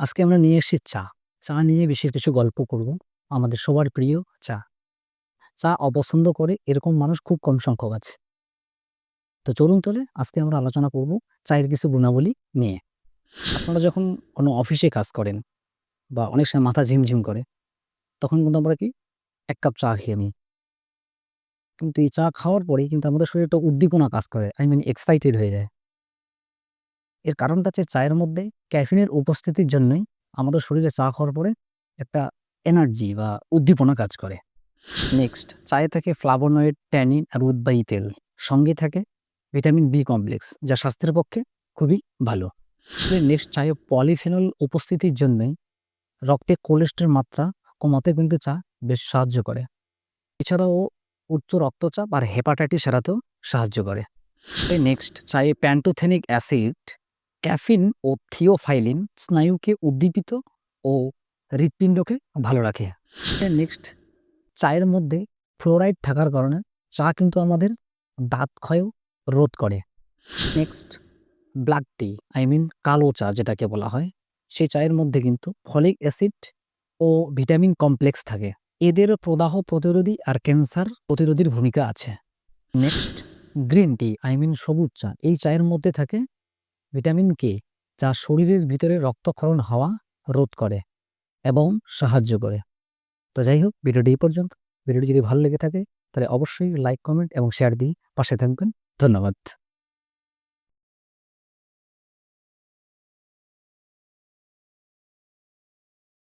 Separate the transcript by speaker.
Speaker 1: আজকে আমরা নিয়ে এসেছি চা। চা নিয়ে বিশেষ কিছু গল্প করব। আমাদের সবার প্রিয় চা। চা অপছন্দ করে এরকম মানুষ খুব কম সংখ্যক আছে। তো চলুন তাহলে আজকে আমরা আলোচনা করব চায়ের কিছু গুণাবলী নিয়ে। আপনারা যখন কোনো অফিসে কাজ করেন বা অনেক সময় মাথা ঝিমঝিম করে, তখন কিন্তু আমরা কি এক কাপ চা খেয়ে নিই। কিন্তু এই চা খাওয়ার পরেই কিন্তু আমাদের শরীরে একটা উদ্দীপনা কাজ করে। আই মিন এক্সাইটেড হয়ে যায়। এর কারণটা হচ্ছে চায়ের মধ্যে ক্যাফিনের উপস্থিতির জন্যই আমাদের শরীরে চা খাওয়ার পরে একটা এনার্জি বা উদ্দীপনা কাজ করে। নেক্সট চায়ে থাকে ফ্লাভোনয়েড, ট্যানিন আর উদ্বায়ী তেল। সঙ্গে থাকে ভিটামিন বি কমপ্লেক্স যা স্বাস্থ্যের পক্ষে খুবই ভালো। নেক্সট চায়ে পলিফেনল উপস্থিতির জন্যই রক্তে কোলেস্টেরল মাত্রা কমাতে কিন্তু চা বেশ সাহায্য করে। এছাড়াও উচ্চ রক্তচাপ আর হেপাটাইটিস এড়াতেও সাহায্য করে। নেক্সট চায়ে প্যান্টোথেনিক অ্যাসিড, ক্যাফিন ও থিওফাইলিন স্নায়ুকে উদ্দীপিত ও হৃৎপিণ্ডকে ভালো রাখে। নেক্সট চায়ের মধ্যে ফ্লোরাইড থাকার কারণে চা কিন্তু আমাদের দাঁত ক্ষয়ও রোধ করে। Next black tea I mean কালো চা যেটাকে বলা হয়, সেই চায়ের মধ্যে কিন্তু ফলিক অ্যাসিড ও ভিটামিন কমপ্লেক্স থাকে। এদের প্রদাহ প্রতিরোধী আর ক্যান্সার প্রতিরোধীর ভূমিকা আছে। Next green tea I mean সবুজ চা। এই চায়ের মধ্যে থাকে ভিটামিন কে যা শরীরের ভিতরে রক্তক্ষরণ হওয়া রোধ করে এবং সাহায্য করে। তো যাই হোক ভিডিওটি এই পর্যন্ত। ভিডিওটি যদি ভালো লেগে থাকে তাহলে অবশ্যই লাইক, কমেন্ট এবং শেয়ার দিয়ে পাশে থাকবেন। ধন্যবাদ।